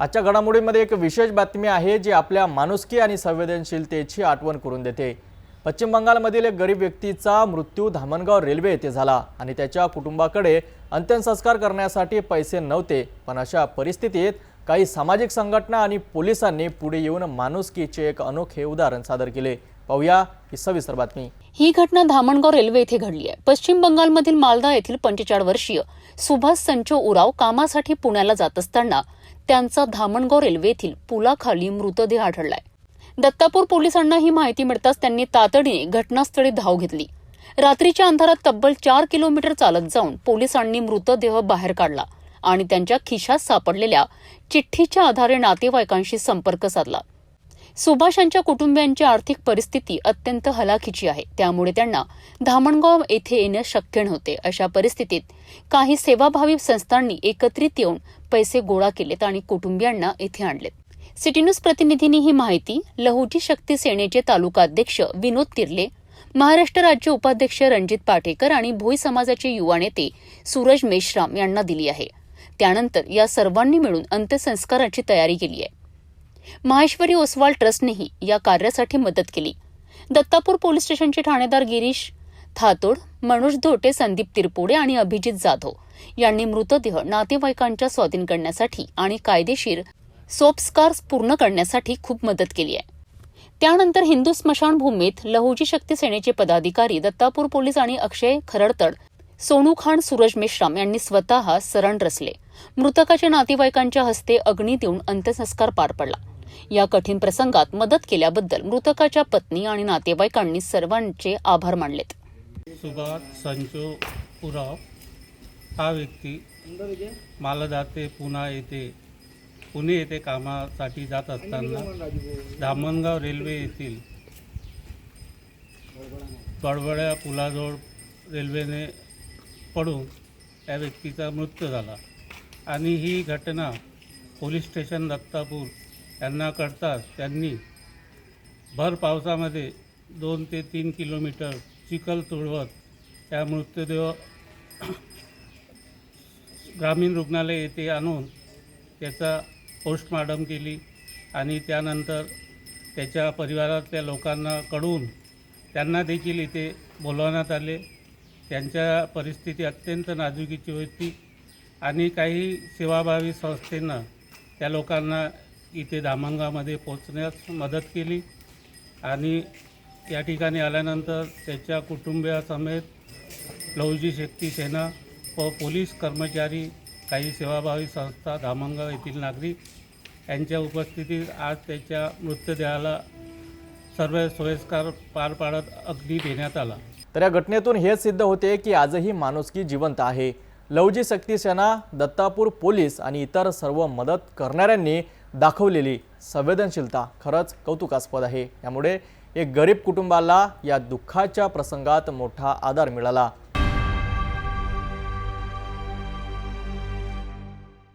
आजच्या घडामोडीमध्ये एक विशेष बातमी आहे जी आपल्या माणुसकी आणि संवेदनशीलतेची आठवण करून देते. पश्चिम बंगालमधील एक गरीब व्यक्तीचा मृत्यू धामणगाव रेल्वे येथे झाला आणि त्याच्या कुटुंबाकडे अंत्यसंस्कार करण्यासाठी पैसे नव्हते पण अशा परिस्थितीत काही सामाजिक संघटना आणि पोलिसांनी पुढे येऊन माणुसकीचे एक अनोखे उदाहरण सादर केले. पाहूया ही सविस्तर बातमी. ही घटना धामणगाव रेल्वे येथे घडली आहे. पश्चिम बंगालमधील मालदा येथील पंचेचाळीस वर्षीय सुभाष संचो उराव कामासाठी पुण्याला जात असताना त्यांचा धामणगाव रेल्वे येथील पुलाखाली मृतदेह आढळलाय. दत्तापूर पोलिसांना ही माहिती मिळताच त्यांनी तातडीने घटनास्थळी धाव घेतली. रात्रीच्या अंधारात तब्बल चार किलोमीटर चालत जाऊन पोलिसांनी मृतदेह बाहेर काढला आणि त्यांच्या खिशात सापडलेल्या चिठ्ठीच्या आधारे नातेवाईकांशी संपर्क साधला. सुभाष यांच्या कुटुंबियांची आर्थिक परिस्थिती अत्यंत हलाखीची आहे. त्यामुळे त्यांना धामणगाव येथे येणे शक्य नव्हते. अशा परिस्थितीत काही सेवाभावी संस्थांनी एकत्रित येऊन पैसे गोळा केलेत आणि कुटुंबियांना येथे आणलेत. सिटी न्यूज प्रतिनिधींनी ही माहिती लहुजी शक्ती सेनेचे तालुका अध्यक्ष विनोद तिर्ले महाराष्ट्र राज्य उपाध्यक्ष रणजित पाटेकर आणि भोई समाजाचे युवा नेते सूरज मेश्राम यांना दिली आहे. त्यानंतर या सर्वांनी मिळून अंत्यसंस्काराची तयारी केली आहे. माहेश्वरी ओसवाल ट्रस्टनेही या कार्यासाठी मदत केली. दत्तापूर पोलीस स्टेशनचे ठाणेदार गिरीश थातोड मनोज धोटे संदीप तिरपुडे आणि अभिजित जाधव यांनी मृतदेह नातेवाईकांच्या स्वाधीन करण्यासाठी आणि कायदेशीर सोपस्कार्स पूर्ण करण्यासाठी खूप मदत केली आहे. त्यानंतर हिंदू स्मशानभूमीत लहुजी शक्ती सेनेचे पदाधिकारी दत्तापूर पोलीस आणि अक्षय खरडतड सोनू खान सूरज मेश्राम यांनी स्वतः सरण रचले. मृतकाच्या नातेवाईकांच्या हस्ते अग्नी देऊन अंत्यसंस्कार पार पडला. या कठीण प्रसंगात मदत केल्याबद्दल मृतकाच्या पत्नी आणि नातेवाईकांनी सर्वांचे आभार मानलेत. सुभाष संचो उराव हा व्यक्ती मालदा ते पुणा येथे पुणे येथे कामासाठी जात असताना धामणगाव रेल्वे येथील बडबड्या पुलाजवळ रेल्वेने पडून त्या व्यक्तीचा मृत्यू झाला. आणि ही घटना पोलीस स्टेशन दत्तापूर यांना कळताच त्यांनी भर पावसामध्ये दोन ते तीन किलोमीटर चिखल तुळवत त्या मृतदेह ग्रामीण रुग्णालय येथे आणून त्याचा पोस्टमार्टम केली आणि त्यानंतर त्याच्या परिवारातल्या लोकांना कळवून त्यांना देखील इथे बोलवण्यात आले. त्यांच्या परिस्थिती अत्यंत नाजुकीची होती आणि काही सेवाभावी संस्थेनं त्या लोकांना इथे धामणगावमध्ये पोचण्यास मदत केली आणि या ठिकाणी आल्यानंतर त्याच्या कुटुंबियासमेत लहुजी शक्ती सेना व पोलीस कर्मचारी काही सेवाभावी संस्था धामणगाव येथील नागरिक यांच्या उपस्थितीत आज त्याच्या मृतदेहाला सर्व सोयस्कार पार पाडत अग्नी देण्यात आला. तर या घटनेतून हेच सिद्ध होते की आजही माणुसकी जिवंत आहे. लवजी शक्ती सेना दत्तापूर पोलीस आणि इतर सर्व मदत करणाऱ्यांनी दाखवलेली संवेदनशीलता खरंच कौतुकास्पद आहे. यामुळे एक गरीब कुटुंबाला या दुःखाच्या प्रसंगात मोठा आधार मिळाला.